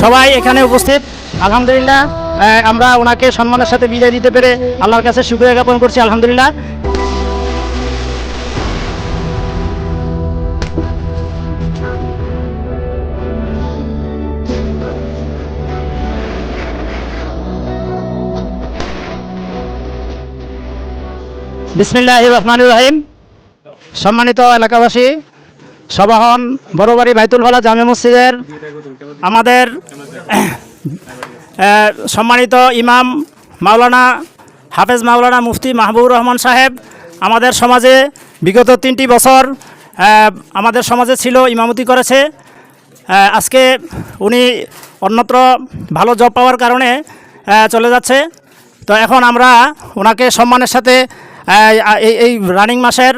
সবাই এখানে উপস্থিত। আলহামদুলিল্লাহ আমরা ওনাকে সম্মানের সাথে বিদায় দিতে পেরে আল্লাহর কাছে শুক্রিয়া জ্ঞাপন করছি, আলহামদুলিল্লাহ। বিসমিল্লাহ রহমান রহিম। সম্মানিত এলাকাবাসী সভাহন বড়বাড়ি বাইতুল হলা জামে মসজিদের আমাদের সম্মানিত ইমাম মাওলানা, হাফেজ মাওলানা মুফতি মাহবুবুর রহমান সাহেব, আমাদের সমাজে বিগত তিনটি বছর আমাদের সমাজে ছিল, ইমামতি করেছে। আজকে উনি অন্যত্র ভালো জব পাওয়ার কারণে চলে যাচ্ছে। তো এখন আমরা ওনাকে সম্মানের সাথে এই রানিং মাসের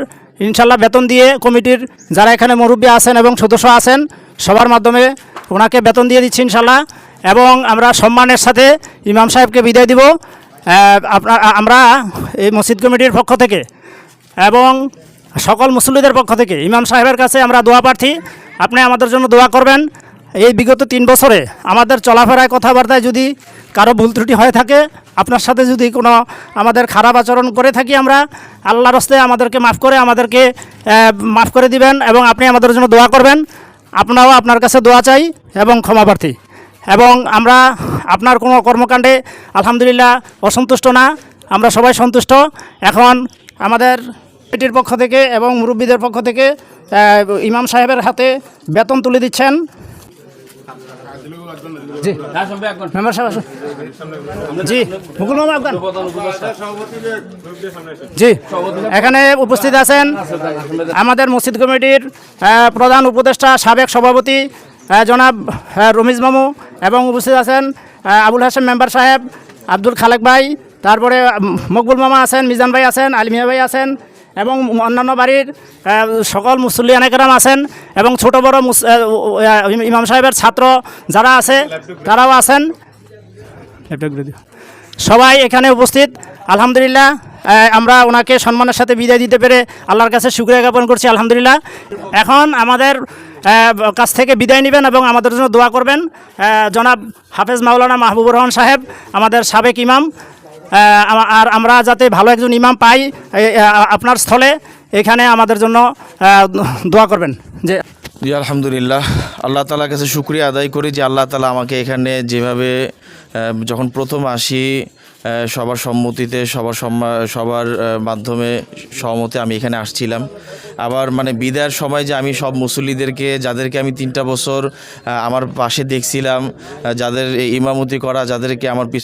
ইনশাল্লাহ বেতন দিয়ে কমিটির যারা এখানে মুরব্বী আছেন এবং সদস্য আছেন, সবার মাধ্যমে ওনাকে বেতন দিয়ে দিচ্ছি ইনশাল্লাহ। এবং আমরা সম্মানের সাথে ইমাম সাহেবকে বিদায় দিব। আপনার আমরা এই মসজিদ কমিটির পক্ষ থেকে এবং সকল মুসল্লিদের পক্ষ থেকে, ইমাম সাহেবের কাছে আমরা দোয়া প্রার্থী। আপনি আমাদের জন্য দোয়া করবেন। এই বিগত তিন বছরে আমাদের চলাফেরায় কথাবার্তায় যদি কারও ভুল ত্রুটি হয়ে থাকে, আপনার সাথে যদি কোনো আমাদের খারাপ আচরণ করে থাকি আমরা, আল্লাহর হস্তে আমাদেরকে মাফ করে, আমাদেরকে মাফ করে দিবেন এবং আপনি আমাদের জন্য দোয়া করবেন। আপনারাও আপনার কাছে দোয়া চাই এবং ক্ষমাপ্রার্থী এবং আমরা আপনার কোনো কর্মকাণ্ডে আলহামদুলিল্লাহ অসন্তুষ্ট না, আমরা সবাই সন্তুষ্ট। এখন আমাদের কমিটির পক্ষ থেকে এবং মুরব্বীদের পক্ষ থেকে ইমাম সাহেবের হাতে বেতন তুলে দিচ্ছেন। জি মেম্বার সাহেব আসুন। জি, মুকুল মামা আফগান জি, এখানে উপস্থিত আছেন আমাদের মসজিদ কমিটির প্রধান উপদেষ্টা, সাবেক সভাপতি জনাব রমিজ মামু এবং উপস্থিত আছেন আবুল হাসেম মেম্বার সাহেব, আব্দুল খালেক ভাই, তারপরে মকবুল মামা আছেন, মিজান ভাই আছেন, আলিমিয়া ভাই আছেন এবং অন্যান্য বাড়ির সকল মুসল্লিয়ান একরাম আছেন এবং ছোট বড় ইমাম সাহেবের ছাত্র যারা আছে তারাও আছেন। সবাই এখানে উপস্থিত। আলহামদুলিল্লাহ আমরা ওনাকে সম্মানের সাথে বিদায় দিতে পেরে আল্লাহর কাছে শুক্রিয়া জ্ঞাপন করছি আলহামদুলিল্লাহ। এখন আমাদের কাছ থেকে বিদায় নেবেন এবং আমাদের জন্য দোয়া করবেন। জনাব হাফেজ মাওলানা মাহবুবুর রহমান সাহেব আমাদের সাবেক ইমাম। আর আমরা যাতে ভালো একজন ইমাম পাই আপনার স্থলে, এখানে আমাদের জন্য দোয়া করবেন। যে জি, আলহামদুলিল্লাহ। আল্লাহ তালার কাছে শুক্রিয়া আদায় করি যে আল্লাহ তালা আমাকে এখানে যেভাবে যখন প্রথম আসি সবার সম্মতিতে, সবার সবার মাধ্যমে সহমতে আমি এখানে আসছিলাম। আবার মানে বিদায়ের সময় যে আমি সব মুসল্লিদেরকে, যাদেরকে আমি তিনটা বছর আমার পাশে দেখছিলাম যাদের ইমামতি করা, যাদেরকে আমার